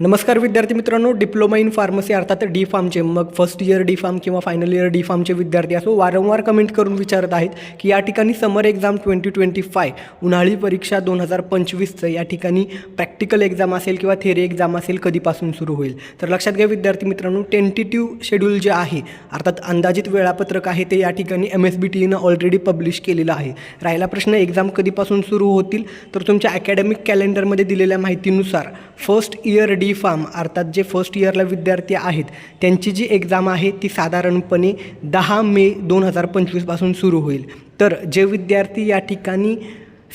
नमस्कार विद्यार्थी मित्रांनो डिप्लोमा इन फार्मसी अर्थात डी फार्मचे मग फर्स्ट इयर डी फार्म किंवा फायनल इयर डी फार्मचे विद्यार्थी असो वारंवार कमेंट करून विचारत आहेत की या ठिकाणी summer exam twenty twenty five उन्हाळी परीक्षा दोन हजार पंचवीसचं या ठिकाणी प्रॅक्टिकल एक्झाम असेल किंवा थेरी एक्झाम असेल कधीपासून सुरू होईल? तर लक्षात घ्या विद्यार्थी मित्रांनो टेंटेटिव्ह शेड्यूल जे आहे अर्थात अंदाजित वेळापत्रक आहे ते या ठिकाणी एम एस बी टीनं ऑलरेडी पब्लिश केलेलं आहे. राहिला प्रश्न एक्झाम कधीपासून सुरू होतील? तर तुमच्या अकॅडमिक कॅलेंडरमध्ये दिलेल्या माहितीनुसार first year D D pharm अर्थात जे फर्स्ट इयरला विद्यार्थी आहेत त्यांची जी एक्झाम आहे ती साधारणपणे दहा मे दोन हजार पंचवीसपासून सुरू होईल. तर जे विद्यार्थी या ठिकाणी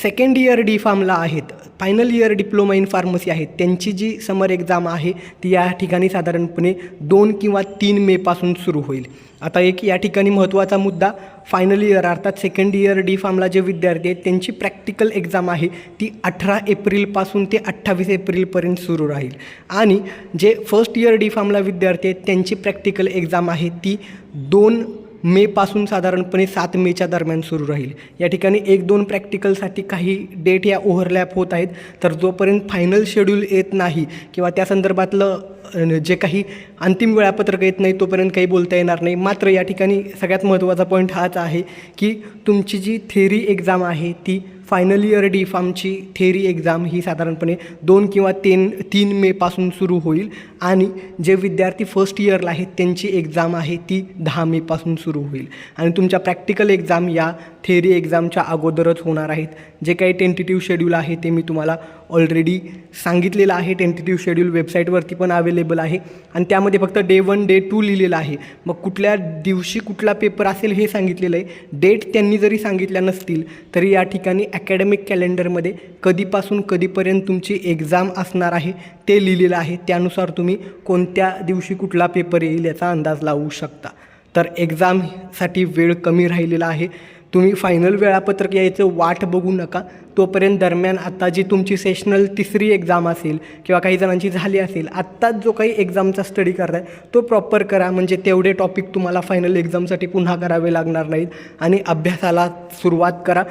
सेकंड इयर डी फार्मला आहेत final year diploma in pharmacy आहेत त्यांची जी समर एक्झाम आहे ती या ठिकाणी साधारणपणे दोन किंवा तीन मेपासून सुरू होईल. आता एक या ठिकाणी महत्त्वाचा मुद्दा फायनल इयर अर्थात सेकंड इयर डी फार्मला जे विद्यार्थी आहेत त्यांची प्रॅक्टिकल एक्झाम आहे ती अठरा एप्रिलपासून ते अठ्ठावीस एप्रिलपर्यंत सुरू राहील. आणि जे फर्स्ट इयर डी फार्मला विद्यार्थी आहेत त्यांची प्रॅक्टिकल एक्झाम आहे ती दोन मेपासून साधारणपणे सात मेच्या दरम्यान सुरू राहील. या ठिकाणी एक दोन प्रॅक्टिकलसाठी काही डेट या ओव्हरलॅप होत आहेत. तर जोपर्यंत फायनल शेड्यूल येत नाही किंवा त्या संदर्भातलं जे काही अंतिम वेळापत्रक येत नाही तोपर्यंत काही बोलता येणार नाही. मात्र या ठिकाणी सगळ्यात महत्त्वाचा पॉईंट हाच आहे की तुमची जी थेरी एक्झाम आहे ती फायनल इयर डी फार्मची थेरी एक्झाम ही साधारणपणे दोन किंवा तीन तीन मेपासून सुरू होईल. आणि जे विद्यार्थी फर्स्ट इयरला आहेत त्यांची एक्झाम आहे ती दहा मेपासून सुरू होईल. आणि तुमच्या प्रॅक्टिकल एक्झाम या थेरी एक्झामच्या अगोदरच होणार आहेत. जे काही टेंटेटिव्ह शेड्यूल आहे ते मी तुम्हाला ऑलरेडी सांगितलेलं आहे. टेंटेटिव्ह शेड्यूल वेबसाईटवरती पण अवेलेबल आहे. आणि त्यामध्ये फक्त डे वन डे टू लिहिलेलं आहे. मग कुठल्या दिवशी कुठला पेपर असेल हे सांगितलेलं आहे. डेट त्यांनी जरी सांगितल्या नसतील तरी या ठिकाणी अकॅडमिक कॅलेंडरमध्ये कधीपासून कधीपर्यंत तुमची एक्झाम असणार आहे ते लिहिलेलं आहे. त्यानुसार तुम्ही कोणत्या दिवशी कुठला पेपर येईल याचा अंदाज लावू शकता. तर एक्झामसाठी वेळ कमी राहिलेला आहे. तुम्ही फायनल वेळापत्रक यायचं वाट बघू नका. तोपर्यंत दरम्यान आता जी तुमची सेशनल तिसरी एक्झाम असेल किंवा काही जणांची झाली असेल आत्ताच जो काही एक्झामचा स्टडी करताय तो प्रॉपर करा. म्हणजे तेवढे टॉपिक तुम्हाला फायनल एक्झामसाठी पुन्हा करावे लागणार नाहीत आणि अभ्यासाला सुरुवात करा.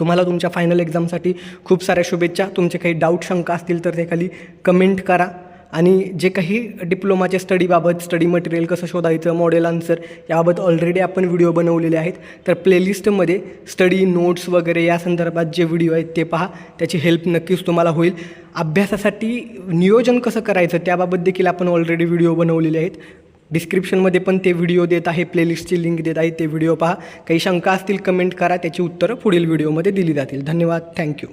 तुम्हाला तुमच्या फायनल एक्झामसाठी खूप साऱ्या शुभेच्छा. तुमचे काही डाऊट शंका असतील तर ते खाली कमेंट करा. आणि जे काही डिप्लोमाच्या स्टडीबाबत स्टडी मटेरियल कसं शोधायचं मॉडेल आन्सर याबाबत ऑलरेडी आपण व्हिडिओ बनवलेले आहेत. तर प्लेलिस्टमध्ये स्टडी नोट्स वगैरे या संदर्भात जे व्हिडिओ आहेत ते पहा. त्याची हेल्प नक्कीच तुम्हाला होईल. अभ्यासासाठी नियोजन कसं करायचं त्याबाबत देखील आपण ऑलरेडी व्हिडिओ बनवलेले आहेत. डिस्क्रिप्शनमध्ये पण ते व्हिडिओ देत आहे प्लेलिस्टची लिंक देत आहे ते व्हिडिओ पहा. काही शंका असतील कमेंट करा. त्याची उत्तरं पुढील व्हिडिओमध्ये दिली जातील. धन्यवाद. थँक्यू